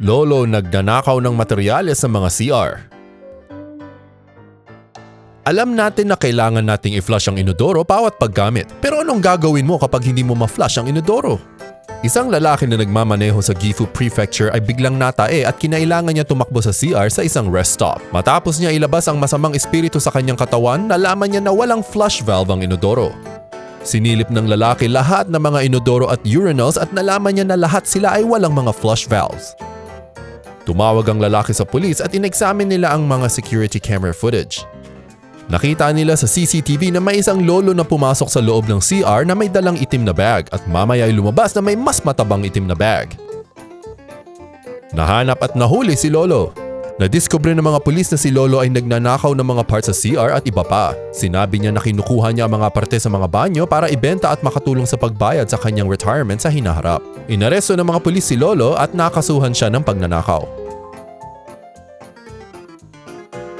Lolo nagnanakaw ng materyales sa mga CR. Alam natin na kailangan nating i-flush ang inodoro bawat paggamit. Pero anong gagawin mo kapag hindi mo ma-flush ang inodoro? Isang lalaki na nagmamaneho sa Gifu Prefecture ay biglang natae at kinailangan niya tumakbo sa CR sa isang rest stop. Matapos niya ilabas ang masamang espiritu sa kanyang katawan, nalaman niya na walang flush valve ang inodoro. Sinilip ng lalaki lahat ng mga inodoro at urinals at nalaman niya na lahat sila ay walang mga flush valves. Tumawag ang lalaki sa pulis at inexamine nila ang mga security camera footage. Nakita nila sa CCTV na may isang lolo na pumasok sa loob ng CR na may dalang itim na bag at mamaya ay lumabas na may mas matabang itim na bag. Nahanap at nahuli si Lolo. Nadiskubre ng mga pulis na si Lolo ay nagnanakaw ng mga parts sa CR at iba pa. Sinabi niya na kinukuha niya ang mga parte sa mga banyo para ibenta at makatulong sa pagbayad sa kanyang retirement sa hinaharap. Inaresto ng mga pulis si Lolo at nakasuhan siya ng pagnanakaw.